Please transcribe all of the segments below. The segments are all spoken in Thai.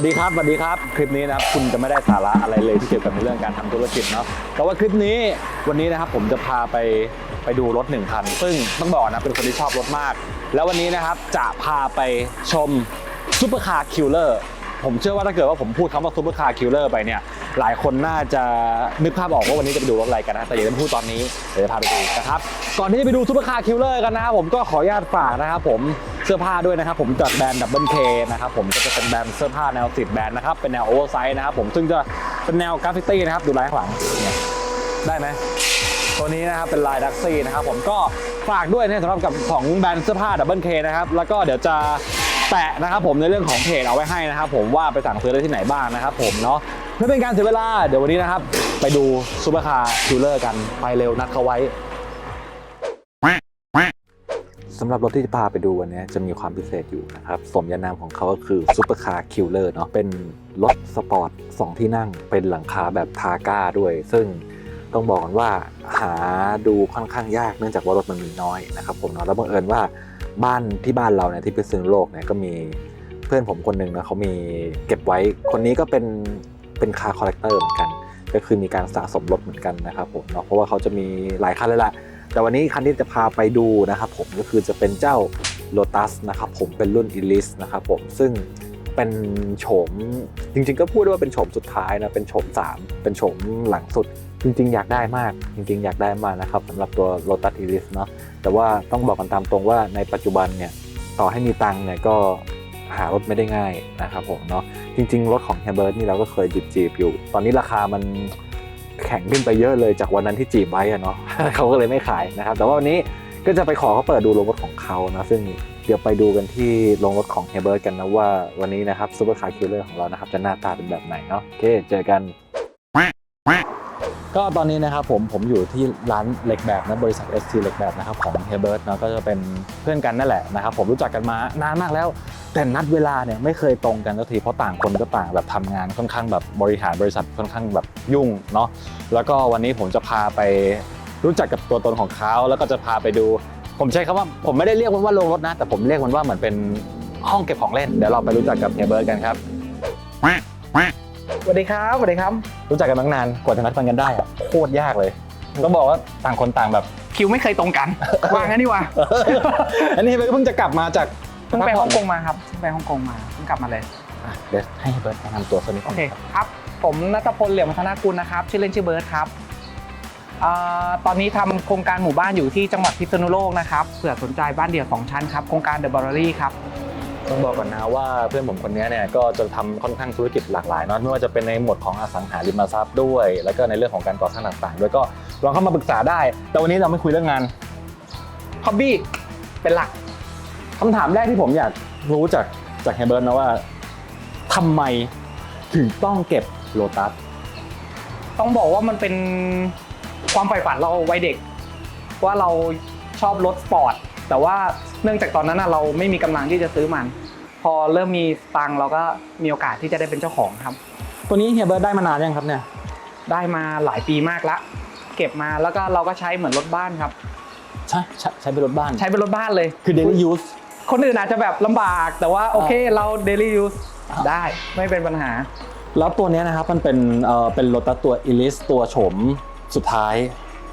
วัสดีครับสวัสดีครับ คลิปนี้นะครับคุณจะไม่ได้สาระอะไรเลยที่เกี่ยวกับในเรื่องการทำธุรกิจเนาะแต่ว่าคลิปนี้วันนี้นะครับผมจะพาไปไปดูรถหนึ่งคันซึ่งต้องบอกนะเป็นคนที่ชอบรถมาก แล้ววันนี้นะครับจะพาไปชมซูเปอร์คาร์คิลเลอร์ผมเชื่อว่าถ้าเกิดว่าผมพูดคำว่าซูเปอร์คาร์คิลเลอร์ไปเนี่ยหลายคนน่าจะนึกภาพออกว่าวันนี้จะไปดูรถอะไรกันนะแต่อย่าได้พูดตอนนี้เดี๋ยวจะพาไปดูนะครับก่อนที่จะไปดูซูเปอร์คาร์คิลเลอร์กันนะครับผมก็ขออนุญาตฝากนะครับผม สื้อผ้าด้วยนะครับผมจากแบรนด์ดับเบิลเคนะครับผมก็จะเป็นแบรนด์เสื้อผ้าแนวสิทธิ์แบรนด์นะครับเป็นแนวโอเวอร์ไซส์นะครับผมซึ่งจะเป็นแนวกราฟฟิตี้นะครับดูลายข้างหลังได้ไหมตัวนี้นะครับเป็นลายดักซี่นะครับผมก็ฝากด้วยนะสำหรับกับของแบรนด์เสื้อผ้าดับเบิลเคนะครับแล้วก็เดี๋ยวจะแปะนะครับผมในเรื่องของเพจเอาไว้ให้นะครับผมว่าไปสั่งซื้อได้ที่ไหนบ้างนะครับผมเนาะเพื่อเป็นการเสียเวลาเดี๋ยววันนี้นะครับไปดูซูเปอร์คาร์คิลเลอร์กันไปเร็วนัดเขาไว้ สำหรับรถที่จะพาไปดูวันนี้จะมีความพิเศษอยู่นะครับ สมญานามของเขาก็คือซูเปอร์คาร์คิลเลอร์เนาะเป็นรถสปอร์ต 2 ที่นั่งเป็นหลังคาแบบทาก้าด้วย ซึ่งต้องบอกกันว่าหาดูค่อนข้างยากเนื่องจากว่ารถมันมีน้อยนะครับผมเนาะแล้วบังเอิญว่าบ้านที่บ้านเราเนี่ยที่พิษณุโลกเนี่ยก็มีเพื่อนผมคนหนึ่งนะเขามีเก็บไว้คนนี้ก็เป็นเป็นคาร์คอลเลกเตอร์เหมือนกัน ก็คือมีการสะสมรถเหมือนกันนะครับผมเนาะเพราะว่าเขาจะมีหลายคันเลยแหละ แต่วันนี้คันที่จะพาไปดูนะครับผมก็คือจะเป็นเจ้า Lotus นะครับผมเป็นรุ่น Elise นะครับผมซึ่งเป็นโฉมจริงๆ ก็พูดได้ว่าเป็นโฉมสุดท้ายนะเป็นโฉม 3 เป็นโฉมหลังสุด จริง ๆ อยากได้มาก จริง ๆ อยากได้มากนะครับสำหรับตัว Lotus Elise เนาะแต่ว่าต้องบอกกันตามตรงว่าในปัจจุบันเนี่ยต่อให้มีตังเนี่ยก็หารถไม่ได้ง่ายนะครับผมเนาะจริง ๆ รถของ h a b e r t นี่เราก็เคยจีบๆอยู่ ตอนนี้ราคามัน ข็งขึ้นไปเยอะเลยจากวันนั้นที่จีบไว้อะเนาะเขาก็เลยไม่ขายนะครับ แต่ว่าวันนี้ก็จะไปขอเขาเปิดดูโรงรถของเขานะซึ่งเดี๋ยวไปดูกันที่โรงรถของเฮเบิร์ตกันนะว่าวันนี้นะครับซูเปอร์คาร์คิลเลอร์ของเรานะครับจะหน้าตาเป็นแบบไหนเนาะโอเคเจอกันก็ตอนนี้นะครับผมผมอยู่ที่ร้านเหล็กแบบนะบริษัท ST เหล็กแบบนะครับของเฮเบิร์ตนะก็จะเป็นเพื่อนกันนั่นแหละนะครับผมรู้จักกันมานานมากแล้ว แต่นัดเวลาเนี่ยไม่เคยตรงกันสักทีเพราะต่างคนก็ต่างแบบทำงานค่อนข้างแบบบริหารบริษัทค่อนข้างแบบยุ่งเนาะแล้วก็วันนี้ผมจะพาไปรู้จักกับตัวตนของเขาแล้วก็จะพาไปดู ผมใช้คำว่าผมไม่ได้เรียกมันว่าโรงรถนะ แต่ผมเรียกมันว่าเหมือนเป็นห้องเก็บของเล่นเดี๋ยวเราไปรู้จักกับเฮียเบิร์ดกันครับสวัสดีครับสวัสดีครับ รู้จักกันตั้งนานกว่าจะนัดกันกันได้อะโคตรยากเลยต้องบอกว่าต่างคนต่างแบบคิวไม่เคยตรงกันว่างั้นดีกว่าอันนี้เฮียเบิร์ดก็เพิ่งจะกลับมาจาก เพิ่งไปฮ่องกงมาครับเพิ่งไปฮ่องกงมาเพิ่งกลับมาเลยอะเดี๋ยวให้เฮียเบิร์ดแนะนำตัวสักนิดโอนึงเคครับครับ ผมนัทพลเหลี่ยมวัฒนากุลนะครับ ชื่อเล่นชื่อเบิร์ดครับอ่าตอนนี้ทำโครงการหมู่บ้านอยู่ที่จังหวัดพิษณุโลกนะครับเผื่อสนใจบ้านเดี่ยวสองชั้นครับโครงการเดอะบอร์รี่ครับต้องบอกก่อนนะว่าเพื่อนผมคนนี้เนี่ยก็จะทำค่อนข้างธุรกิจหลากหลายเนอะไม่ว่าจะเป็นในหมวดของอสังหาริมทรัพย์ด้วย แล้วก็ในเรื่องของการก่อสร้างต่างๆด้วยก็ลองเข้ามาปรึกษาได้ แต่วันนี้เราไม่คุยเรื่องงาน ฮอบบี้เป็นหลัก คำถามแรกที่ผมอยากรู้จากจากเฮเบิร์ตนะว่าทำไมถึงต้องเก็บโลตัส ต้องบอกว่ามันเป็นความใฝ่ฝันเราวัยเด็ก ว่าเราชอบรถสปอร์ตแต่ว่าเนื่องจากตอนนั้นน่ะเราไม่มีกำลังที่จะซื้อมัน พอเริ่มมีสตังค์เราก็มีโอกาสที่จะได้เป็นเจ้าของครับ ตัวนี้เฮียเบิร์ตได้มานานยังครับเนี่ยได้มาหลายปีมากละ เก็บมาแล้วก็เราก็ใช้เหมือนรถบ้านครับ ใช่ใช่ใช้เป็นรถบ้าน ใช้เป็นรถบ้านเลยคือ daily use คนอื่นอาจจะแบบลำบาก แต่ว่าโอเคเรา daily use อ่าได้ไม่เป็นปัญหา แล้วตัวเนี้ยนะครับมันเป็นเอ่อเป็นโลตัสตัว e l i s ตัวโฉมสุดท้าย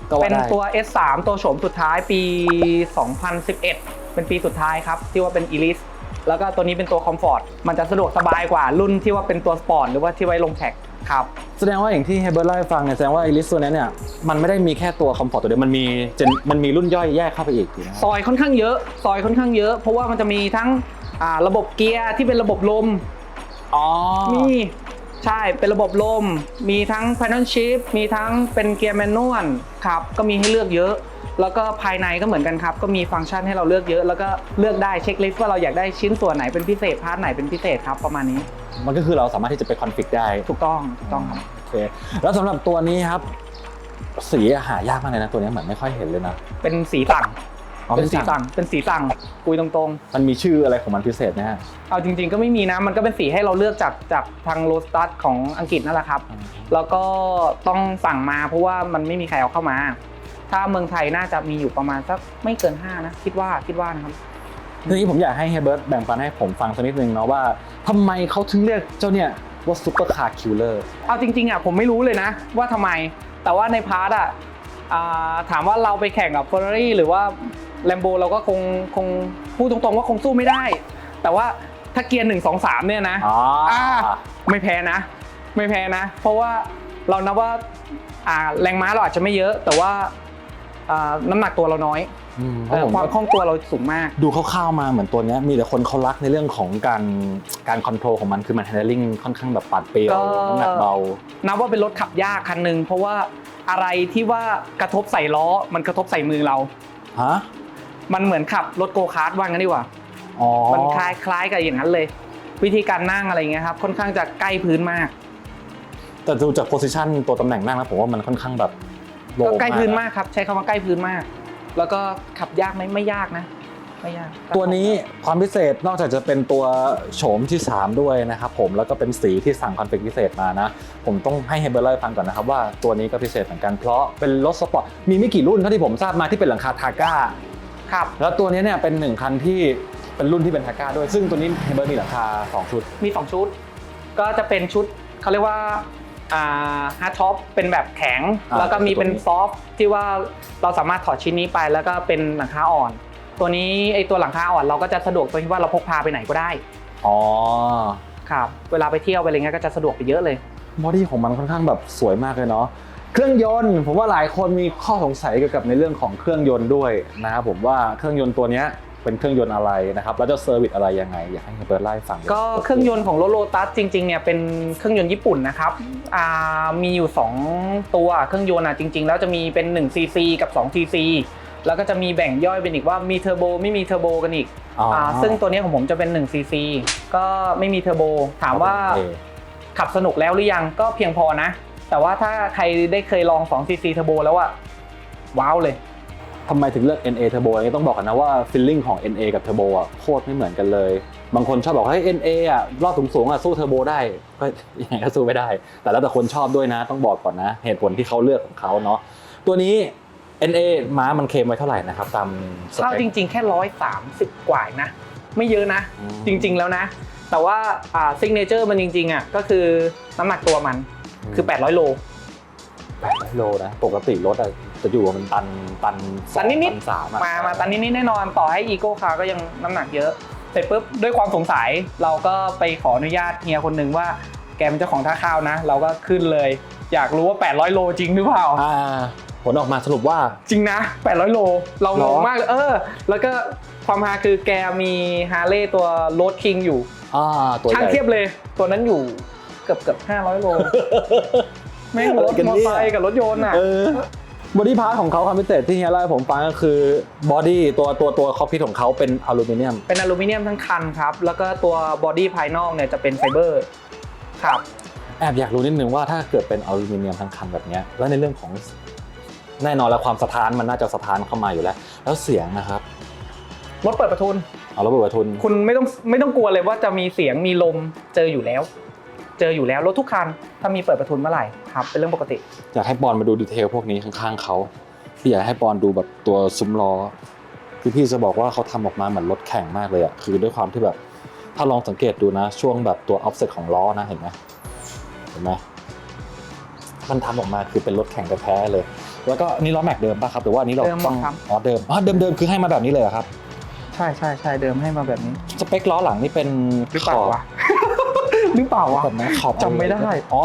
ก็ว่าเป็นได้ตัว S3 ตัวโฉมสุดท้ายปี 2011 เป็นปีสุดท้ายครับ ที่ว่าเป็น Elise แล้วก็ตัวนี้เป็นตัว Comfort มันจะสะดวกสบายกว่ารุ่นที่ว่าเป็นตัวสปอร์ตหรือว่าที่ไว้ลงแท็ก ครับแสดงว่าอย่างที่เฮเบิร์ตเล่าให้ฟังเนี่ยแสดงว่า e l i s ตัวเนี้ยเนี่ยมันไม่ได้มีแค่ตัวคอมฟอร์ตตัวเดียวมันมีเจนมันมีรุ่นย่อยแยกเข้าไปอีกถูกไหมครับซอยค่อนข้างเยอะ ซอยค่อนข้างเยอะ เพราะว่ามันจะมีทั้งอ่าระบบเกียร์ที่เป็นระบบลมอ๋อมีใช่เป็นระบบลม มีทั้ง paddle shift มีทั้งเป็นเกียร์แมนนวลครับก็มีให้เลือกเยอะ แล้วก็ภายในก็เหมือนกันครับ ก็มีฟังก์ชันให้เราเลือกเยอะ แล้วก็เลือกได้เช็คลิสต์ว่าเราอยากได้ชิ้นส่วนไหนเป็นพิเศษพาร์ทไหนเป็นพิเศษครับประมาณนี้ มันก็คือเราสามารถที่จะไปคอนฟิกได้ถูกต้องถูกต้องครับโอเคแล้วสำหรับตัวนี้ครับ สีหายากมากเลยนะตัวนี้เหมือนไม่ค่อยเห็นเลยนะเป็นสีสั่งอ๋อเป็นสีสั่งเป็นสีสั่งคุยตรงมันมีชื่ออะไรของมันพิเศษนะฮะๆเอาจริง ๆ ก็ไม่มีนะ มันก็เป็นสีให้เราเลือกจากจากทางโรสตัสของอังกฤษนั่นแหละครับ แล้วก็ต้องสั่งมาเพราะว่ามันไม่มีใครเอาเข้ามา ถ้าเมืองไทยน่าจะมีอยู่ประมาณสักไม่เกิน 5 นะ คิดว่าคิดว่านะครับ ทีนี้ผมอยากให้เฮยเบิร์ตแบ่งปันให้ผมฟังสักนิดนึงเนาะว่าทำไมเขาถึงเรียกเจ้าเนี่ยว่าซุปเปอร์คาร์คิลเลอร์เอาจริงๆอะผมไม่รู้เลยนะ ว่าทำไม แต่ว่าในพาร์ทอะอ่าถามว่าเราไปแข่งกับ Ferrari หรือว่า Lambo เราก็คงคงพูดตรงๆว่าคงสู้ไม่ได้ แต่ว่าถ้าเกียร์หนึ่งสองสามเนี่ยนะ อ๋ออ่าไม่แพ้นะ ไม่แพ้นะ เพราะว่าเรานับว่าอ่าแรงม้าเราอาจจะไม่เยอะ แต่ว่า อ่าน้ำหนักตัวเราน้อยอืมเพเอ่ราะอผมความคล่องตัวเราสูงมาก ดูคร่าวๆมาเหมือนตัวเนี้ยมีแต่คนเขารักในเรื่องของการการคอนโทรลของมันคือมันแฮนด์ลิงค่อนข้างแบบปัดเปรียวก็ น้ำหนักเบา นับว่าเป็นรถขับยากคันหนึ่งเพราะว่าอะไรที่ว่ากระทบใส่ล้อมันกระทบใส่มือเรา ฮะ มันเหมือนขับรถโกคาร์ทว่างั้นดีกว่า อ๋อมันคล้ายคล้ายกับอย่างนั้นเลย วิธีการนั่งอะไรเงี้ยครับ ค่อนข้างจะใกล้พื้นมาก แต่ดูจากโพสิชันตัวตำแหน่งนั่งแล้วผมว่ามันค่อนข้างแบบ โลก็ใกล้พื้นอะมากครับ ใช้คำว่าใกล้พื้นมาก แล้วก็ขับยากไหมไม่ยากนะไม่ยากตัวนี้ความพิเศษนอกจากจะเป็นตัวโฉมที่ 3 ด้วยนะครับผมแล้วก็เป็นสีที่สั่งคอนเฟกพิเศษมานะ ผมต้องให้เฮเบอร์เล่าให้ฟังก่อนนะครับว่าตัวนี้ก็พิเศษเหมือนกันเพราะเป็นรถสปอร์ตมีไม่กี่รุ่นเท่าที่ผมทราบมาที่เป็นหลังคาทาก้าครับ แล้วตัวนี้เนี่ยเป็นหนึ่งคันที่เป็นรุ่นที่เป็นทาก้าด้วย ซึ่งตัวนี้เฮเบอร์มีหลังคา2ชุดมี 2 ชุด ก็จะเป็นชุดเขาเรียกว่าอ่า ฮาร์ดท็อปเป็นแบบแข็ง อ่าแล้วก็มีเป็นตัวนี้ซอฟต์ที่ว่าเราสามารถถอดชิ้นนี้ไปแล้วก็เป็นหลังคาอ่อน ตัวนี้ไอตัวหลังคาอ่อนเราก็จะสะดวกตรงที่ว่าเราพกพาไปไหนก็ได้อ๋อครับเวลาไปเที่ยวไปอะไรเงี้ยก็จะสะดวกไปเยอะเลย บอดี้ของมันค่อนข้างแบบสวยมากเลยเนาะเครื่องยนต์ ผมว่าหลายคนมีข้อสงสัยเกี่ยวกับในเรื่องของเครื่องยนต์ด้วยนะครับผมว่าเครื่องยนต์ตัวเนี้ย เป็นเครื่องยนต์อะไรนะครับแล้วจะเซอร์วิสอะไรยังไงอยากให้เฮเบอร์เล่าให้ฟังก็เครื่องยนต์ของรถโลตัสจริงๆเนี่ยเป็นเครื่องยนต์ญี่ปุ่นนะครับอ่ามีอยู่ 2 ตัวเครื่องยนต์อะจริง ๆ แล้วจะมีเป็น1 cc กับ2 cc แล้วก็จะมีแบ่งย่อยเป็นอีกว่ามีเทอร์โบไม่มีเทอร์โบกันอีกอ๋ออ่าซึ่งตัวนี้ของผมจะเป็น1 cc ก็ไม่มีเทอร์โบถามว่า โอเค ขับสนุกแล้วหรือยังก็เพียงพอนะ แต่ว่าถ้าใครได้เคยลอง2 cc เทอร์โบแล้วอะว้าวเลย ทำไมถึงเลือก NA Turbo อันนี้ต้องบอกกันนะว่าฟีลลิ่งของ NA กับ Turbo อะโคตรไม่เหมือนกันเลย บางคนชอบบอกว่าเฮ้ย NA อะรอบสูงๆอะสู้ Turbo ได้ก็ยังไงก็สู้ไม่ได้ แต่แล้วแต่คนชอบด้วยนะต้องบอกก่อนนะ เหตุผลที่เขาเลือกของเขาเนาะตัวนี้ NA ม้ามันเคลมไว้เท่าไหร่นะครับตามสเข้าเปจคริง ๆ แค่ร้อยสามสิบกว่าเองนะ ไม่เยอะนะอืมจริง ๆ แล้วนะ แต่ว่าอ่าซิกเนเจอร์มันจริงๆอะก็คือน้ำหนักตัวมันคือ 800 โล800โลนะปกติรถอะ จะอยู่ประมันตันตันสองตันนิดๆตันสามอะมามาตอนนี้นี่แน่นอนต่อให้อีโก้คาร์ก็ยังน้ำหนักเยอะเสร็จปุ๊บด้วยความสงสัยเราก็ไปขออนุญาตเฮียคนหนึ่งว่า แกเป็นเจ้าของท่าข้าวนะ เราก็ขึ้นเลย อยากรู้ว่า 800 โลจริงหรือเปล่า อ่าผลออกมาสรุปว่า จริงนะ 800 โล เราหรงองมากเลยเออ แล้วก็ความฮาคือแกมีฮาร์เลย์ตัวโรดคิงอยู่ อ่า ตัวใหช่างญ่ เทียบเลย ตัวนั้นอยู่เกือบเกือบ500 โล แม่งรถอะไรกันมอเนี่ยเตอร์ไซค์กับรถยนต์อะ เออ บอดี้พาร์ทของเขาความพิเศษที่เฮียเล่าให้ผมฟังก็คือบอดี้ตัวตัวตัวคอปพิทของเขาเป็นอลูมิเนียม เป็นอลูมิเนียมทั้งคันครับ แล้วก็ตัวบอดี้ภายนอกเนี่ยจะเป็นไฟเบอร์ครับแอบอยากรู้นิดนึงว่าถ้าเกิดเป็นอลูมิเนียมทั้งคันแบบเนี้ยแล้วในเรื่องของแน่นอนแล้วความสะท้านมันน่าจะสะท้านเข้ามาอยู่แล้ว แล้วเสียงนะครับรถเปิดประทุนเอาระบบประทุน คุณไม่ต้องไม่ต้องกลัวเลยว่าจะมีเสียงมีลมเจออยู่แล้ว เจออยู่แล้วรถทุกคันถ้ามีเปิดประทุนเมื่อไหร่ครับเป็นเรื่องปกติ อยากให้ปอนมาดูดีเทลพวกนี้ข้างๆเขาพี่อยากให้ปอนดูแบบตัวซุ้มล้อคือพี่จะบอกว่าเขาทำออกมาเหมือนรถแข่งมากเลยอะคือด้วยความที่แบบ ถ้าลองสังเกตดูนะ ช่วงแบบตัวออฟเซ็ตของล้อนะเห็นไหมเห็นไหมมันทำออกมาคือเป็นรถแข่งแท้ๆเลย แล้วก็นี่ล้อแม็กเดิมป่ะครับหรือว่าอันนี้เราเดิมหมดต้องครับอ๋อเดิมอ๋อเดิมเดิมคือให้มาแบบนี้เลยเหรอครับ ใช่ใช่ใช่เดิมให้มาแบบนี้ สเปคล้อหลังนี่เป็นหรือเปล่าวะ หรือเปล่าวะแบบไหนขอบจำไม่ได้ อ๋อ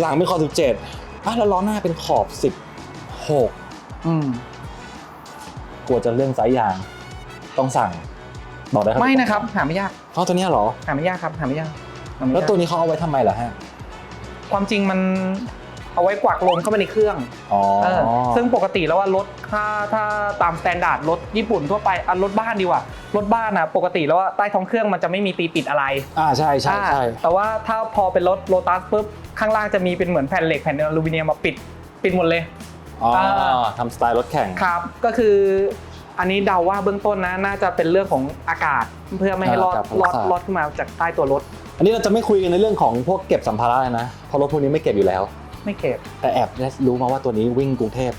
หลังเป็นขอบ17อะแล้วล้อหน้าเป็นขอบ16อืมกลัวจะเรื่องไซส์ยาง ต้องสั่งบอกได้ครับไม่นะครับ หาไม่ยากเพราะตัวเนี้ยเหรอ หาไม่ยากครับ หาไม่ยากหาไม่แล้วยากตัวนี้เขาเอาไว้ทำไมล่ะฮะ ความจริงมัน เอาไว้กวักลมเข้าไปในเครื่องอ๋อเออซึ่งปกติแล้วว่ารถถ้าถ้าตามสแตนดาร์ดรถญี่ปุ่นทั่วไปอะรถบ้านดีกว่ารถบ้านอะปกติแล้วว่าใต้ท้องเครื่องมันจะไม่มีตีปิดอะไรอ่าใช่ใช่ใช่อ่าแต่ว่าถ้าพอเป็นรถโ o ตัสปุ๊บข้างล่างจะมีเป็นเหมือนแผ่นเหล็กแผ่นอลูมิเนียมมาปิดปิดหมดเลยอ๋ออ่าทำสไตล์รถแข่งครับ ก็คืออันนี้เดาว่าเบื้องต้นนะน่าจะเป็นเรื่องของอากาศเพื่อไม่ให้รอดอากาศรอดพลาดรอดขึ้นมาจากใต้ตัวรถ อันนี้เราจะไม่คุยกันในเรื่องของพวกเก็บสัมภาระเลยนะเพราะรถพวกนี้ไม่เก็บอยู่แล้ว ไม่เก็บ แต่แอบได้รู้มาว่าตัวนี้วิ่งกรุงเทพ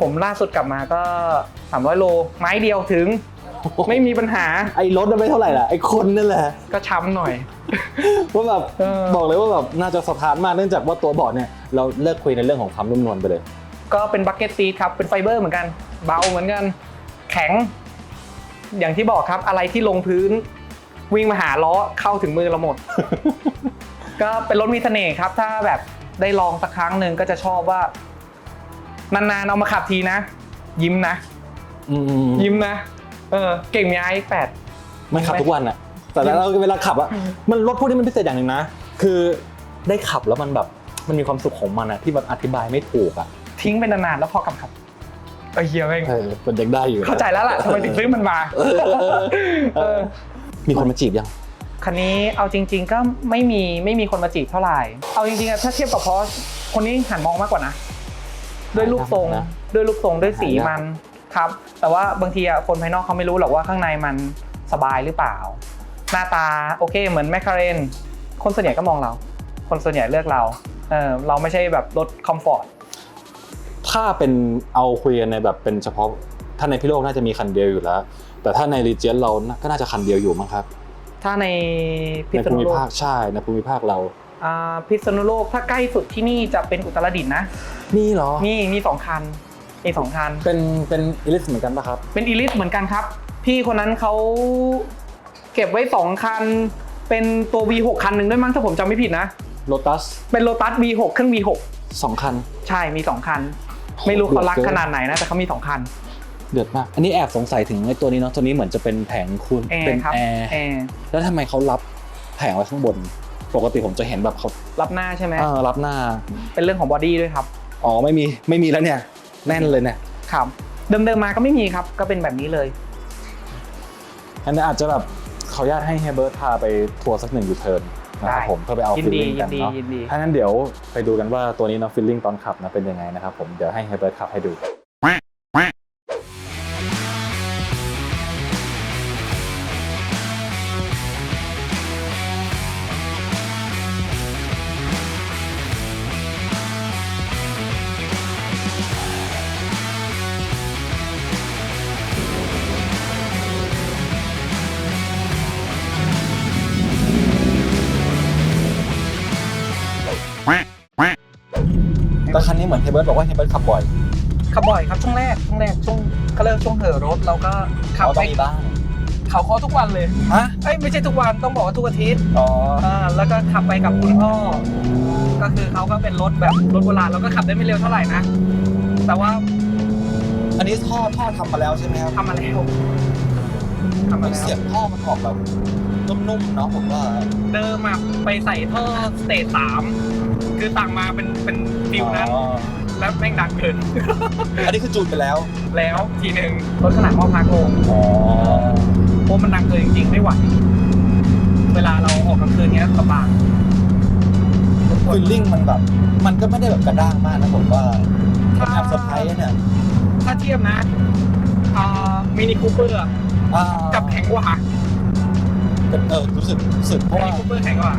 ผมล่าสุดกลับมาก็ 300 โล ไม้เดียวถึง ไม่มีปัญหา ไอ้รถน่ะไม่เท่าไหร่ล่ะ ไอ้คนนั่นแหละ ก็ช้ำหน่อย ว่าแบบเออ บอกเลยว่าแบบน่าจะสะท้านมากเนื่องจากว่าตัวเบาะเนี่ยเราเลิกคุยในเรื่องของความนุ่มนวลไปเลย ก็เป็นบักเก็ตซีทครับ เป็นไฟเบอร์เหมือนกัน เบาเหมือนกัน แข็ง อย่างที่บอกครับ อะไรที่ลงพื้น วิ่งมาหาล้อเข้าถึงมือเราหมด ก็เป็นรถมีเสน่ห์ครับ ถ้าแบบ ได้ลองสักครั้งหนึ่งก็จะชอบว่านานๆเอามาขับทีนะ ยิ้มนะ อืมยิ้มนะ เออเก่งมีไอแปดมันขับทุกวันอะแต่แล้วเวลาขับอะมันรถพวกนี้มันพิเศษอย่างหนึ่งนะ คือได้ขับแล้วมันแบบมันมีความสุขของมันอะที่แบบอธิบายไม่ถูกอะทิ้งไปนานๆแล้วพอกลับขับเออเฮียแม่งเออมันยังได้อยู่นะเข้าใจแล้วล่ะทำไมถึงซื้อมันมาเออเออเออเออมีคนมาจีบยัง คันนี้เอาจริง ๆ ก็ไม่มีไม่มีคนมาจีบเท่าไหร่ เอาจริงๆอะถ้าเทียบกับพอสคนนี้หันมองมากกว่านะ ด้วยรูปทรงนะด้วยรูปทรงด้วยสีหายากมันครับ แต่ว่าบางทีอะคนภายนอกเขาไม่รู้หรอกว่าข้างในมันสบายหรือเปล่า หน้าตาโอเคเหมือนแมคคาเรนคนส่วนใหญ่ก็มองเรา คนส่วนใหญ่เลือกเราเออเราไม่ใช่แบบรถคอมฟอร์ตถ้าเป็นเอาคุยกันในแบบเป็นเฉพาะถ้าในพิโลกน่าจะมีคันเดียวอยู่แล้ว แต่ถ้าในรีเจียนเราก็น่าจะคันเดียวอยู่มั้งครับ ถ้าในพิในษภูณุมิโลกภาคใช่ในภูมิภาคเรา อ่าพิษณุโลกถ้าใกล้สุดที่นี่จะเป็นอุตรดิตถ์นะ นี่เหรอ นี่มีสองคันมีสองคัน เป็นเป็นอิลิสเหมือนกันปะครับ เป็นอีลิสเหมือนกันครับ พี่คนนั้นเขาเก็บไว้สองคัน เป็นตัว V6 คันหนึ่งด้วยมั้งถ้าผมจำไม่ผิดนะโ o ตัสเป็น Lotus V6 เครื่อง V6 สองคัน ใช่มีสองคัน ไม่รู้เขารักขนาดไหนนะ แต่เขามีสองคัน เดือดมาก อันนี้แอบสงสัยถึงไอ้ตัวนี้เนาะ ตัวนี้เหมือนจะเป็นแผงคุณแอเป็นร์ครับแอร์แอร์แล้วทำไมเขารับแผงไว้ข้างบน ปกติผมจะเห็นแบบเขารับหน้าใช่ไหมเออรับหน้า เป็นเรื่องของบอดี้ด้วยครับอ๋อไม่มีไม่มีแล้วเนี่ย แน่นเลยเนี่ยครับเดิมๆมาก็ไม่มีครับก็เป็นแบบนี้เลย อันนี้อาจจะแบบขออนุญาตให้เฮยเบิร์ตพาไปทัวร์สักหนึ่งยูเทิร์นนะครับได้ ผมเพื่อไปเอายินฟิลดีลิ่งกันยินดีเนาะยินดี ถ้างั้นเดี๋ยวไปดูกันว่าตัวนี้เนาะฟิลลิ่งตอนขับนะเป็นยังไงนะครับผมเดี๋ยวให้เฮยเบิร์ตขับให้ดู เหมือนเฮยเบิร์ตบอกว่าเฮยเบิร์ตขับบ่อยขับบ่อยครับช่วงแรกช่วงแรกช่วงเขาเรียกช่วงเห่อะรถเราก็ขับเขาไปต้องมีบ้างเขาคอทุกวันเลยฮะเอ้ยไม่ใช่ทุกวันต้องบอกว่าทุกอาทิตย์อ๋ออ่าแล้วก็ขับไปกับคุณพ่อ ก็คือเขาก็เป็นรถแบบรถโบราณเราก็ขับได้ไม่เร็วเท่าไหร่นะแต่ว่าอันนี้ท่อท่อทำมาแล้วใช่ไหมครับทำมาแล้วทำมาแล้ว เสียงท่อมันออกแบบนุ่มๆเนาะผมว่า เดิมอะไปใส่ท่อสเตจสาม คือต่างมาเป็นเป็นฟิวนั้น อ๋อแล้วแม่งดังเกิน อันนี้คือจูนไปแล้วแล้วทีหนึ่งรถขนาดหม้อพักลงอ๋อเพราะมันดังเกินจริงๆไม่ไหว เวลาเราออกกลางคืนเนี้ยลำบากฟิลลิ่งมันแบบ มันก็ไม่ได้แบบกระด้างมากนะผมว่ามันแอบเซอร์ไพรส์เนี่ยถ้าเทียบนะมินิคูเปอร์อ่ากับแข็งกว่า เออรู้สึกรู้สึกเพราะมิว่านิคูเปอร์แข็งกว่า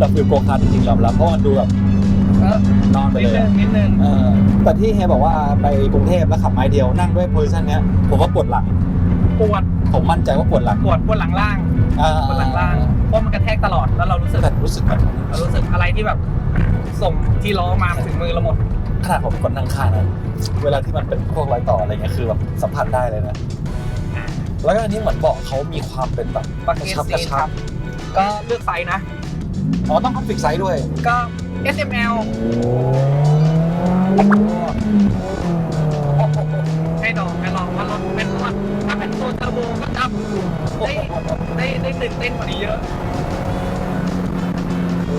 ดับฟิลโกคาร์จริงๆยอมรับเพราะมันดูแบบเออนอนไปนิดเลยนึงอะนิดนึงเออแต่ที่เฮียบอกว่าไปกรุงเทพแล้วขับไม้เดียวนั่งด้วยโพซิชันเนี้ยผมว่าปวดหลังปวดผมมั่นใจว่าปวดหลังปวดปวดหลังล่างอ่าปวดหลังล่างเพราะมันกระแทกตลอดแล้วเรารู้สึกแต่รู้สึกแบบเรารู้สึกอะไรที่แบบส่งที่ล้อมาถึงมือเราหมดขนาดผมเป็นคนนั่งข้างนะเวลาที่มันเป็นพวกรอยต่ออะไรเงี้ยคือแบบสัมผัสได้เลยนะ แล้วก็อันนี้เหมือนเบอกเขามีความเป็นแบบบักกระเก็ตชับกซีระคชัรับบก็เลือกไซส์นะ อ๋อต้องคอนฟิกไซส์ด้วย ก็ SML ให้ดอกให้ลองว่ารถเป็นรถถ้าเป็นตัวเทอร์โบก็จับได้ได้ได้ตื่นเต้นกว่านี้เยอะโอ้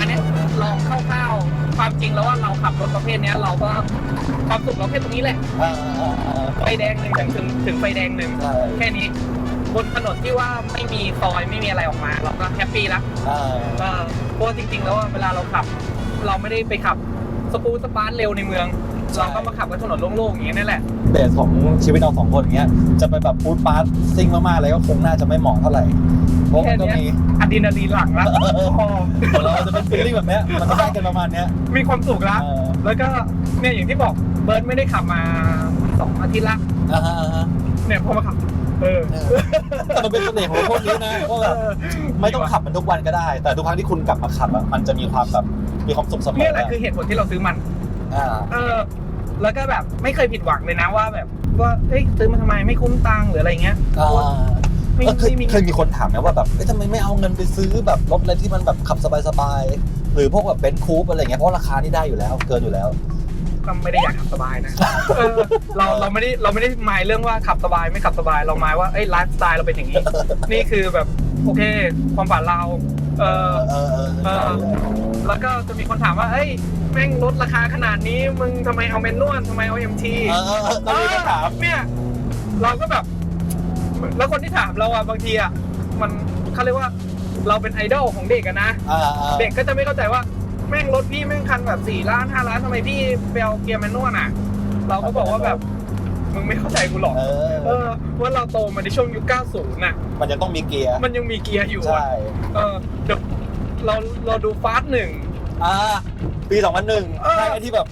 อันนี้ลองคร่าวๆความจริงแล้วว่าเราขับรถประเภทเนี้ยเราก็ ความสุขเราแค่ตรงนี้แหละอ่าอ่าอ่าไฟแดงหนึ่งถึงถึงถึงไฟแดงหนึ่งใช่ แค่นี้บนถนนที่ว่าไม่มีซอยไม่มีอะไรออกมา เราก็แฮปปี้แล้วอ่าก็เพราะว่าจริง ๆ แล้วอะเวลาเราขับ เราไม่ได้ไปขับสกูตสปาร์ตเร็วในเมืองเราก็มาขับบนถนนโล่งๆอย่างนี้นั่นแหละ เบสของชีวิตเราสองคนอย่างเงี้ย จะไปแบบฟูดปาร์ตซิ่งมากๆเลยก็คงน่าจะไม่เหมาะเท่าไหร่เพราะมันก็มีอะดรีนาลีนหลังแล้วพอของเราจะเป็นฟีลลิ่งแบบเนี้ยมันจะได้กันประมาณเนี้ย มีความสุขแล้วเออ แล้วก็เนี่ยอย่างที่บอกเบิร์ดไม่ได้ขับมาสองอาทิตย์ละอ่าฮะอ่าฮะเนี่ยพอมาขับ เออ เออแต่มันเป็นเสน่ห์ของพวกนี้นะว่าแบบไม่ต้องขับมันทุกวันก็ได้ แต่ทุกครั้งที่คุณกลับมาขับอะมันจะมีความแบบมีความสุขเสมอเนี่ยแหละคือเหตุผลที่เราซื้อมัน อ่า เออ แล้วก็แบบไม่เคยผิดหวังเลยนะว่าแบบว่าเฮ้ยซื้อมาทำไมไม่คุ้มตังค์หรืออะไรเงี้ยอ่าไม่เออเคยไม่มีเคยมีคนถามนะว่าแบบเอ้ยทำไมไม่เอาเงินไปซื้อแบบรถอะไรที่มันแบบขับสบายๆ หรือพวกแบบเบนซ์คูปอะไรเงี้ยเพราะราคานี่ได้อยู่แล้ว เกินอยู่แล้ว ก็ไม่ได้อยากขับสบายนะเออเราเราไม่ได้เราไม่ได้หมายเรื่องว่าขับสบายไม่ขับสบายเราหมายว่าเอ้ยไลฟ์สไตล์เราเป็นอย่างนี้ นี่คือแบบโอเค ความฝันเราเออ เออเออเออ แล้วก็จะมีคนถามว่าเอ้ยแม่งลดราคาขนาดนี้มึงทำไมเอาเมนนวลทำไมเอาเอ็มที เออเออเออต้องมีคำถาม เนี่ยเราก็แบบ แล้วคนที่ถามเราอะบางทีอะมันเขาเรียกว่า เราเป็นไอดอลของเด็กอะนะ อ่าอ่าเด็กก็จะไม่เข้าใจว่าแม่งรถพี่แม่งคันแบบสี่ล้านห้าล้านทำไมพี่ไปเอาเกียร์แมนนวลอะ เราก็บอกว่าแบบมึงไม่เข้าใจกูหรอกเอเอออว่าเราโตมาในช่วงยุค 90 น่ะ มันยังต้องมีเกียร์มันยังมีเกียร์อยู่ใช่อะเออเดี๋ยวเราเราดูฟาสหนึ่ง อ่าปี2001เออ ใช่ไอ้ที่แบบ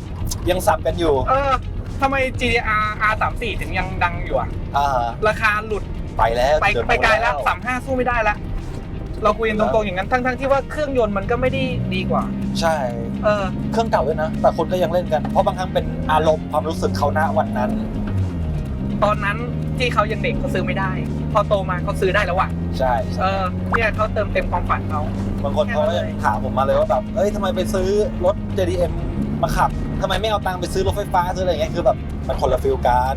ยังสับกันอยู่เออทำไม GTR R34 ถึงยังดังอยู่อะ อ่าราคาหลุดไปแล้วไปเดินไปไกลแล้ววสามห้าสู้ไม่ได้แล้ว เราคุยกันตรงๆอย่างนั้นทั้งๆที่ว่าเครื่องยนต์มันก็ไม่ได้ดีกว่า ใช่ เออ เครื่องเก่าด้วยนะ แต่คนก็ยังเล่นกัน เพราะบางครั้งเป็นอารมณ์ความรู้สึกเขาณวันนั้น ตอนนั้นที่เขายังเด็กเขาซื้อไม่ได้ พอโตมาเขาซื้อได้แล้วว่ะ ใช่เอใช่อเนี่ยเขาเติมเต็มความฝันเขา บางคนเขาก็ยังถามผมมาเลยว่าแบบ เอ้ยทำไมไปซื้อรถ JDM มาขับทำไมไม่เอาตังค์ไปซื้อรถไฟฟ้าซื้ออะไรอย่างเงี้ย คือแบบมันคนละฟิลกัน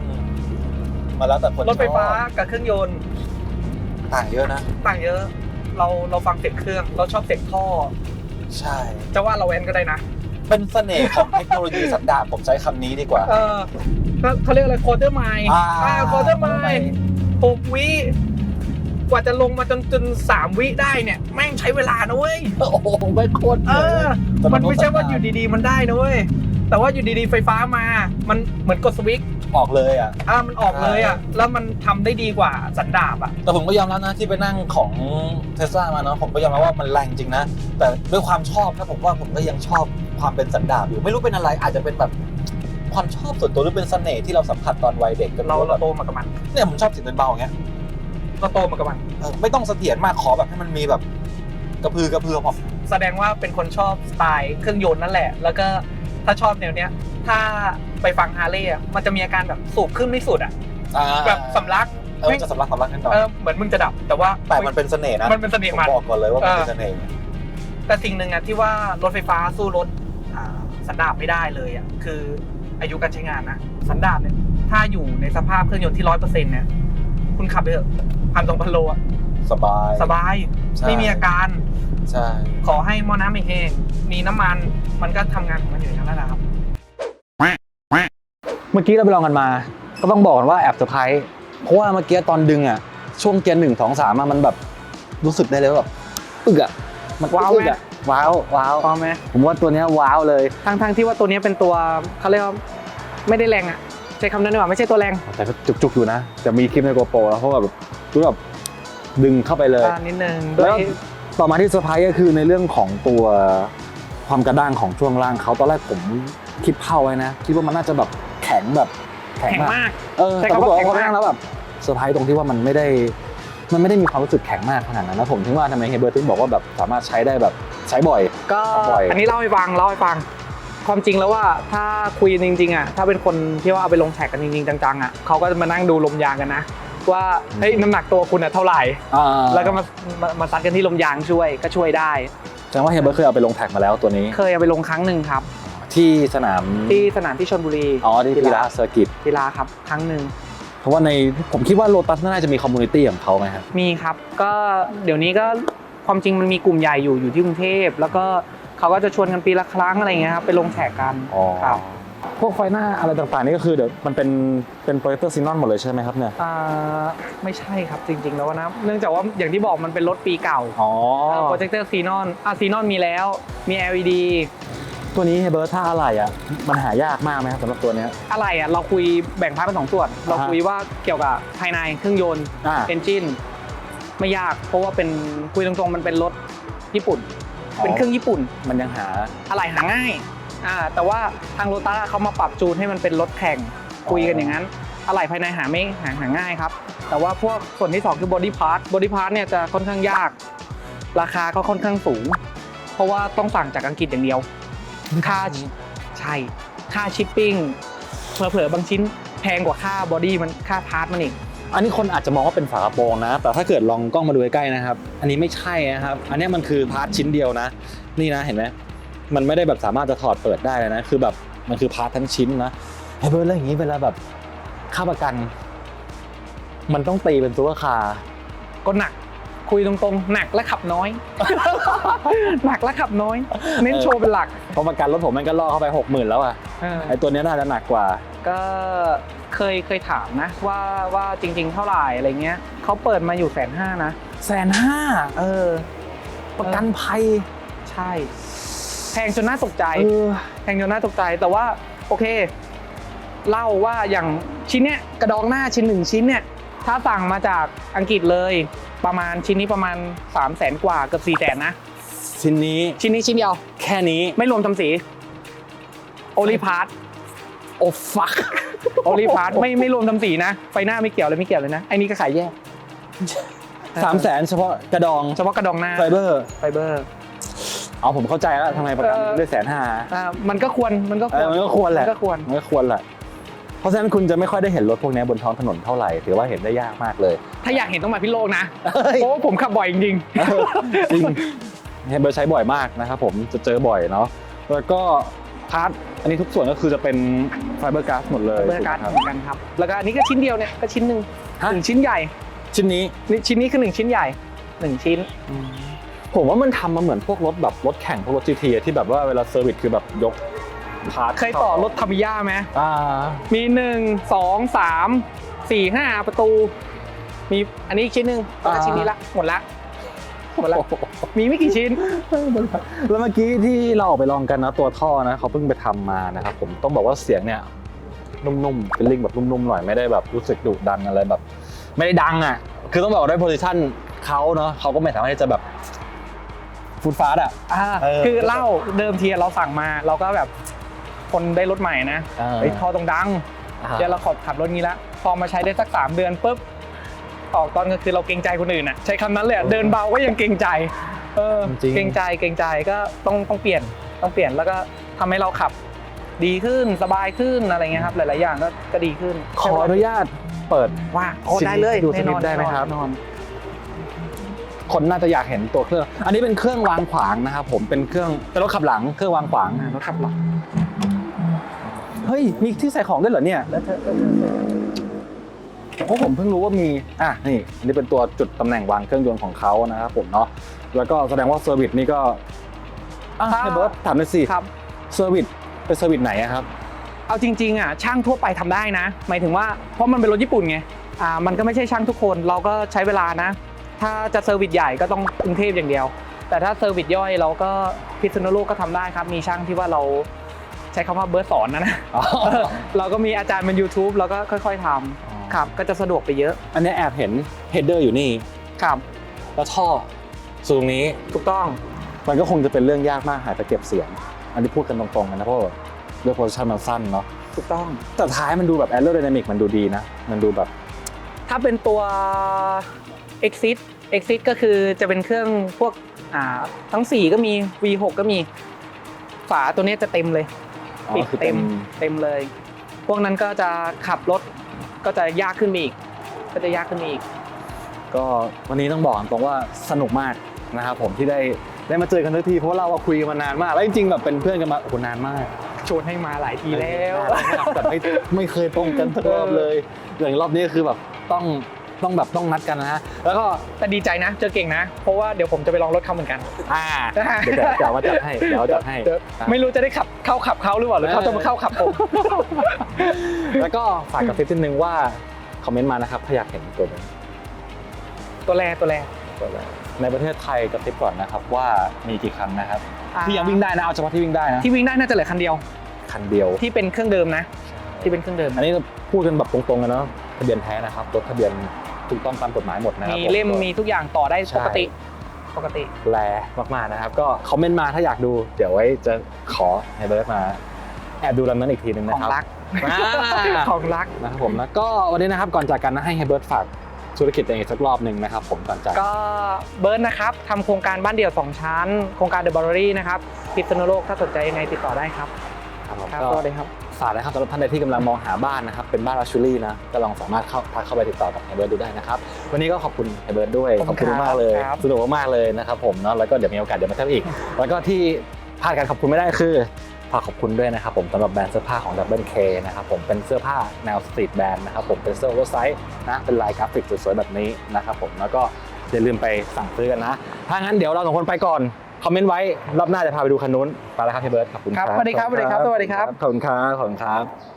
มาแล้วแต่คนรถไฟฟ้าชอบกับเครื่องยนต์ ต่างเยอะนะ ต่างเยอะ เราเราฟังเสียงเครื่อง เราชอบเสียงท่อ ใช่ จะว่าเราแวนก็ได้นะ เป็นเสน่ห์ของเทคโนโลยีสันดาปผมใช้คำนี้ดีกว่า เออเขาเขาเรียกอะไรโคเตอร์ไมล์อ่าอ่าโคเตอร์ไมล์หกวิ กว่าจะลงมาจนจนสามวิได้เนี่ย แม่งใช้เวลานะเว้ย โอ้โหไม่โคตรเอเลยอแต่มัมันนไม่ใช่ว่าต้องอยู่ดีๆมันได้นะเว้ย แต่ว่าอยู่ดีๆไฟฟ้ามา มันเหมือนกดสวิตช์ออกเลยอะ อ่ามันออกเลยอะ แล้วมันทำได้ดีกว่าสันดาบอะ แต่ผมก็ยอมรับนะที่ไปนั่งของเทสลามาเนาะผมก็ยอมรับว่ามันแรงจริงนะ แต่ด้วยความชอบนะผมว่าผมก็ยังชอบความเป็นสันดาปอยู่ไม่รู้เป็นอะไรอาจจะเป็นแบบความชอบส่วนตัวหรือเป็นเสน่ห์ที่เราสัมผัสตอนวัยเด็กกันเราว่าเราแบบโตมากับมันเนี่ยผมชอบเสียงเบาๆอย่างเงี้ยเราโตมากับมันเออไม่ต้องเสถียรมากขอแบบให้มันมีแบบ กระพือกระพือพอ แสดงว่าเป็นคนชอบสไตล์เครื่องยนต์นั่นแหละ แล้วก็ ถ้าชอบแนวเนี้ย ถ้าไปฟังฮาร์เลย์อะมันจะมีอาการแบบสูบขึ้นไม่สุดอะอ่าแบบสำลักเออมันจะสำลักสำลักกันต่อเออเหมือนมึงจะดับ แต่ว่าแต่มันเป็นเสน่ห์นะมันเป็นเสน่ห์ผมมันบอกก่อนเลยว่ามันเป็นเสน่ห์แต่สิ่งหนึ่งอะที่ว่ารถไฟฟ้าสู้รถอ่าสันดาปไม่ได้เลยอะคืออายุการใช้งานนะสันดาปเนี่ยถ้าอยู่ในสภาพเครื่องยนต์ที่ร้อยเปอร์เซ็นต์เนี่ยคุณขับไปเถอะพันสองพันโลอะสบาย สบาย ใช่ ไม่มีอาการ ใช่ ขอให้หม้อน้ำไม่แห้ง มีน้ำมัน มันก็ทำงานของมันอยู่อย่างนั้นแหละครับ เมื่อกี้เราไปลองกันมา ก็ต้องบอกว่าแอบเซอร์ไพรส์เพราะว่าเมื่อกี้ตอนดึงอะ ช่วงเกียร์หนึ่งสองสามอะมันแบบรู้สึกได้เลยว่าแบบอึกอะ มันว้าวไหม อึกอะว้าว ว้าว พอไหมผมว่าตัวเนี้ยว้าวเลย ทั้งทั้งที่ว่าตัวนี้เป็นตัวเขาเรียกว่าไม่ได้แรงอะใช้คำนั้นดีกว่าไม่ใช่ตัวแรงแต่ก็จุกๆอยู่นะจะมีคลิปในโกโปรแล้วเพราะว่าแบบรู้แบบดึงเข้าไปเลย อ่านิดนึงด้แล้ววย ต่อมาที่เซอร์ไพรส์ก็คือในเรื่องของตัวความกระด้างของช่วงล่างเขาตอนแรกผมคิดเผาไว้นะ คิดว่ามันน่าจะแบบแข็งแบบแข็งแข็งมาก มาก เออใช่แต่คำปรากฏว่าว่าพอแข็ไปงมากนั่งแล้วแบบเซอร์ไพรส์ตรงที่ว่ามันไม่ได้มันไม่ได้มีความรู้สึกแข็งมากขนาดนั้นนะผมถึงว่าทำไมเฮเบอร์ถึงบอกว่าแบบสามารถใช้ได้แบบใช้บ่อย ก็บ่อย อันนี้เล่าให้ฟังเล่าให้ฟัง ความจริงแล้วว่าถ้าคุยจริงๆอะถ้าเป็นคนที่ว่าเอาไปลงแท็กกันจริงๆจังๆอะเขาก็จะมานั่งดูลมยางกันนะ ว่าเฮ้ยน้ำหนักตัวคุณอะเท่าไหร่ อ่าแล้วก็มามามาซัดกันที่ลมยางช่วยก็ช่วยได้ แสดงว่าเฮเบอร์เคยเอาไปลงแท็กมาแล้วตัวนี้ เคยเอาไปลงครั้งหนึ่งครับ ที่สนามที่สนามที่ชลบุรีอ๋อที่พีระเซอร์กิตกีฬาครับครั้งหนึ่งเพราะว่าในผมคิดว่าโ o ตัสน่าจะมีคอมมูนิตี้ของเขาไหมครับ มีครับ ก็เดี๋ยวนี้ก็ความจริงมันมีกลุ่มใหญ่อยู่อยู่ที่กรุงเทพ แล้วก็เขาก็จะชวนกันปีละครั้งอะไรเงี้ยครับไปลงแท็กกันครับ พวกไฟหน้าอะไรต่างๆนี่ก็คือเดี๋ยวมันเป็นเป็นโปรเจคเตอร์ซีนอนหมดเลยใช่ไหมครับเนี่ย อ่าไม่ใช่ครับจริงๆแล้วนะ เนื่องจากว่าอย่างที่บอกมันเป็นรถปีเก่าอ๋อ โปรเจคเตอร์ซีนอนอะซีนอนมีแล้ว มี LED ตัวนี้เฮเบอร์ถ้าอะไรอะ มันหายากมากไหมครับสำหรับตัวเนี้ย อะไรอะเราคุยแบ่งพาร์ทเป็นสองส่วน เราอ่าฮะคุยว่าเกี่ยวกับภายในเครื่องยนต์อ่า เอนจินไม่ยากเพราะว่าเป็นคุยตรงๆมันเป็นรถญี่ปุ่น เป็นเครื่องญี่ปุ่น มันยังหา อะไรหาง่าย อ่าแต่ว่าทางโ o ตัสเขามาปรับจูนให้มันเป็นรถแข่งคุยกันอย่างนั้นอะไหล่ภายในหาไม่หาหาง่ายครับ แต่ว่าพวกส่วนที่สองคือบอดี้พาร์ทบอดี้พาร์ทเนี่ยจะค่อนข้างยาก ราคาก็ค่อนข้างสูง เพราะว่าต้องสั่งจากอังกฤษอย่างเดียว ค่าใช่ค่าชิปปิ้งเผลอๆบางชิ้นแพงกว่าค่าบอดี้มันค่าพาร์ทมันอีกอันนี้คนอาจจะมองว่าเป็นฝากระโปรงนะ แต่ถ้าเกิดลองกล้องมาดูใกล้ๆนะครับ อันนี้ไม่ใช่นะครับ อันนี้มันคือพาร์ทชิ้นเดียวนะ นี่นะเห็นไหม มันไม่ได้แบบสามารถจะถอดเปิดได้เลยนะ คือแบบมันคือพาร์ททั้งชิ้นนะไอ้เบิร์ดแล้วอย่างนี้เวลาแบบค่าประกัน มันต้องตีเป็นตัวคาร์ก็หนักคุยตรงๆ หนักและขับน้อย หนักและขับน้อย เน้นโชว์เป็นหลักเพราะประกันรถผมมันก็ล่อเข้าไปหกหมื่นแล้วอะเออไอ้ตัวเนี้ยน่าจะหนักกว่า ก็เคยเคยถามนะว่าว่าจริง ๆ เท่าไหร่อะไรเงี้ยเขาเปิดมาอยู่แสนห้านะแสนห้าเออ ประกันภัยใช่แพงจนน่าตกใจเออแพงจนน่าตกใจแต่ว่าโอเค เล่าว่าอย่างชิ้นเนี้ยกระดองหน้าชิ้นหนึ่งชิ้นเนี่ยถ้าสั่งมาจากอังกฤษเลยประมาณชิ้นนี้ประมาณ3 0 0แสนกว่าเกือบ4 0 0แสนนะ ชิ้นนี้ชิ้นนี้ชิ้นเดียว แค่นี้ไม่รวมทำสีโอลิพาร์ทโอ้ฟักโอลิพาร์ทไม่ไม่รวมทำสีนะไฟหน้าไม่เกี่ยวเลยไม่เกี่ยวเลยนะไอ้นี่ก็ขายแยกสามแสนเฉพาะกระดองเฉพาะกระดองหน้าไฟเบอร์ไฟเบอร์ เอาผมเข้าใจแล้วทำไมประกันเออ ด้วยแสนห้าอ่ามันก็ควรมันก็คเอวอรมันก็ควรแหละมันก็ควร มันก็ควรแหละเพราะฉะนั้นคุณจะไม่ค่อยได้เห็นรถพวกนี้บนท้องถนนเท่าไหร่ถือว่าเห็นได้ยากมากเลย ถ้าอยากเห็นต้องมาพิโลกนะเฮ้ย โอ้ผมขับบ่อยจริงเออจริงเฮเบอร์ใช้บ่อยมากนะครับผมจะเจอบ่อยเนาะแล้วก็พาร์ทอันนี้ทุกส่วนก็คือจะเป็นไฟเบอร์ก๊าซหมดเลยๆเบอร์การ์ดถูเหกไหมครับมือนกันครับ แล้วก็อันนี้ก็ชิ้นเดียวเนี่ยก็ชิ้นหนึ่งฮะ หนึ่งชิ้นใหญ่ ชิ้นนี้ นี่ชิ้นนี้คือหนึ่งชิ้นใหญ่หนึ่งชิ้น ผมว่ามันทำมาเหมือนพวกรถแบบรถแข่งพวกรถ GT อะที่แบบว่าเวลาเซอร์วิสคือแบบยกพาร์ทเคยต่อรถทามิยาไหมอ่ามีหนึ่งสองสามสี่ห้าประตู มีอันนี้อีกชิ้นหนึ่งแล้วก็ชิ้นนี้ละหมดละหมดละมีไม่กี่ชิ้น แล้วเมื่อกี้ที่เราออกไปลองกันนะตัวท่อนะเขาเพิ่งไปทำมานะครับผมต้องบอกว่าเสียงเนี่ยนุ่มๆเป็นลิงแบบนุ่มๆหน่อยไม่ได้แบบรู้สึกดุดันอะไรแบบ ไม่ได้ดังอะ คือต้องบอกว่าด้วยโพซิชันเขาเนาะเขาก็ไม่สามารถที่จะแบบ ฟูดฟาสอะ อ่าเออคือเหล้าเดิมทีเราสั่งมาเราก็แบบคนได้รถใหม่นะอ่าไอ้ยท่อตรงดัง เดี๋ยวเราขอขับรถนี้ละพอมาใช้ได้สักสามเดือนปุ๊บออกตอนก็คือเราเกรงใจคนอื่นอะใช้คำนั้นเลยอะเดินเบาก็ยังเกรงใจ เออจริง เกรงใจเกรงใจก็ต้องต้องเปลี่ยนต้องเปลี่ยนแล้วก็ทำให้เราขับ ดีขึ้นสบายขึ้นอะไรเงี้ยครับ หลาย ๆ อย่างก็ก็ดีขึ้นขออนุญาตเปิดว่าโอ้สิ่งได้เลยดูสักนิดแน่นอนได้ไหมครับ แน่นอน คนน่าจะอยากเห็นตัวเครื่อง อันนี้เป็นเครื่องวางขวางนะครับผมเป็นเครื่องเป็นรถขับหลังเครื่องวางขวางอ่ารถขับหลังเฮ้ยมีที่ใส่ของด้วยเหรอเนี่ยแล้วเธอเพราะผมเพิ่งรู้ว่ามีอะนี่อันนี้เป็นตัวจุดตำแหน่งวางเครื่องยนต์ของเขานะครับผมเนาะแล้วก็แสดงว่าเซอร์วิสนี่ก็อะให้เบิร์ตถามหน่อยสิครับเซอร์วิสเป็นเซอร์วิสไหนอะครับเอาจริงๆอะช่างทั่วไปทำได้นะ หมายถึงว่าเพราะมันเป็นรถญี่ปุ่นไงอ่ามันก็ไม่ใช่ช่างทุกคนเราก็ใช้เวลานะ ถ้าจะเซอร์วิสใหญ่ก็ต้องกรุงเทพอย่างเดียว แต่ถ้าเซอร์วิสย่อยเราก็พิษณุโลกก็ทำได้ครับ มีช่างที่ว่าเราใช้คำว่าเบิร์ดสอนนะนะอ๋อเราก็มีอาจารย์บน YouTube เราก็ค่อย ๆทำครับ ก็จะสะดวกไปเยอะ อันนี้แอบเห็นเฮดเดอร์อยู่นี่ครับแล้วท่อสูตรงนี้ถูกต้องมันก็คงจะเป็นเรื่องยากมากหาจะเก็บเสียง อันนี้พูดกันตรงๆกันนะเพราะว่าด้วยโพซิชันมันสั้นเนาะถูกต้องแต่ท้ายมันดูแบบแอโร d y นามิกมันดูดีนะ มันดูแบบ ถ้าเป็นตัว Exit Exit ก็คือจะเป็นเครื่องพวกอ่าทั้ง 4 ก็มี V6 ก็มี ฝาตัวเนี้ยจะเต็มเลยอ๋อปิดคือเต็เต็มมเต็มเลย พวกนั้นก็จะขับรถก็จะยากขึ้นไปอีก ก็จะยากขึ้นไปอีก ก็วันนี้ต้องบอกตรงว่าสนุกมากนะครับผมที่ได้ได้มาเจอกันทุกทีเพราะว่าเราอะคุยกันมานานมาก แล้วจริงๆแบบเป็นเพื่อนกันมาโอ้โหนานมากชวนให้มาหลายทีแล้วนานมากแต่ไม่ไม่เคยตรงกันสักรอบเลย อย่างรอบนี้คือแบบต้อง ต้องแบบต้องนัดกันนะฮะแล้วก็แต่ดีใจนะเจอเก่งนะ เพราะว่าเดี๋ยวผมจะไปลองรถเขาเหมือนกันอ่าเดี๋ยวจะเดี๋ยวเอามาจัดให้เดี๋ยวเอาจัดให้ เดี๋ยวไม่รู้จะได้ขับเข้าขับเขาหรือเปล่าหรือเขาจะมาเข้าขับผม แล้วก็ฝากกับซิปนิดนึงว่าคอมเมนต์มานะครับถ้าอยากเห็นตัวนี้ตัวแรตัวแรตัวแรกในประเทศไทยกับซิปก่อนนะครับว่ามีกี่คันนะครับอ่าที่ยังวิ่งได้นะเอาเฉพาะที่วิ่งได้นะที่วิ่งได้น่าจะเหลือคันเดียวคันเดียวที่เป็นเครื่องเดิมนะ ที่เป็นเครื่องเดิม อันนี้พูดกันแบบตรงๆกันเนาะทะเบียนแท้นะครับรถทะเบียน ถูกต้องตามกฎหมายหมดนะครับมีเล่มผมีทุกอย่างต่อได้ใช่ปกติปกติแลมากๆนะครับ ก็คอมเมนต์มาถ้าอยากดู เดี๋ยวไว้จะขอให้เบิร์ดมาแอบดูลำนั้นอีกทีนึงขนะองครับรักอ่าของรักนะครับผมแล้วก็วันนี้นะครับก่อนจากกันนะให้เฮเบิร์ตฝากธุรกิจตัวเองอีกสักรอบหนึ่งนะครับผมก่อนจากก็เบิร์นนะครับทำโครงการบ้านเดี่ยว 2 ชั้น โครงการเดอะบอร์รี่นะครับพิษณุโลกถ้าสนใจยังไงติดต่อได้ครับครับผมครับก็สวัสดีครับ ฝากนะครับสำหรับท่านใดที่กำลังมองหาบ้านนะครับเป็นบ้านลักชัวรี่นะก็ลองสามารถเข้าทักเข้าไปติดต่อกับเฮเบิร์ตดูได้นะครับวันนี้ก็ขอบคุณเฮเบิร์ตด้วยขขออบบคุคุณณมากๆเลยครับสนุกมากๆเลยนะครับผมเนาะแล้วก็เดี๋ยวมีโอกาสเดี๋ยวมาเที่ยวอีก แล้วก็ที่พลาดการขอบคุณไม่ได้คือฝากขอบคุณด้วยนะครับผมสำหรับแบรนด์เสื้อผ้าของ Double K นะครับผมเป็นเสื้อผ้าแนวสตรีทแบรนด์นะครับผมเป็นเสื้อโอเวอร์ไซส์นะเป็นลายกราฟิกสวยๆแบบนี้นะครับผมแล้วก็อย่าลืมไปสั่งซื้อกันนะ ถ้างั้นเดี๋ยวเราสองคนไปก่อน คอมเมนต์ไว้รอบหน้าจะพาไปดูคันนู้นไปแล้วครับพี่เบิร์ดขอบคุณครับสวัสดีครับสวัสดีครับสวัสดีครับ ขอบคุณครับขอบคุณครับ